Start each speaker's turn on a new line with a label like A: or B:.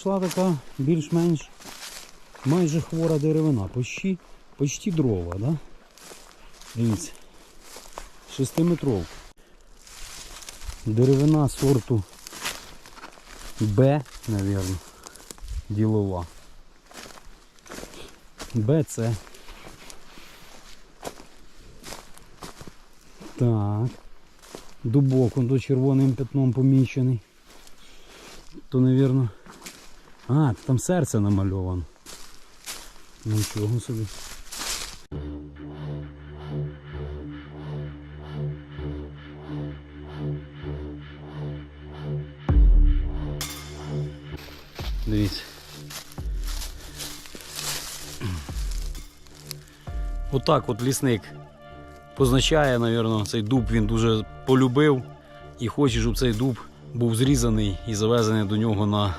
A: Йшла така більш-менш майже хвора деревина, почти, почти дрова, да? Дивіться. Шестиметровка. Деревина сорту Б, навірно, ділова. Б це. Так. Дубок, он до червоним пятном помічений. То, навірно. А, там серце намальовано. Нічого собі. Дивіться. Отак от лісник позначає, напевно, цей дуб він дуже полюбив і хоче, щоб цей дуб був зрізаний і завезений до нього на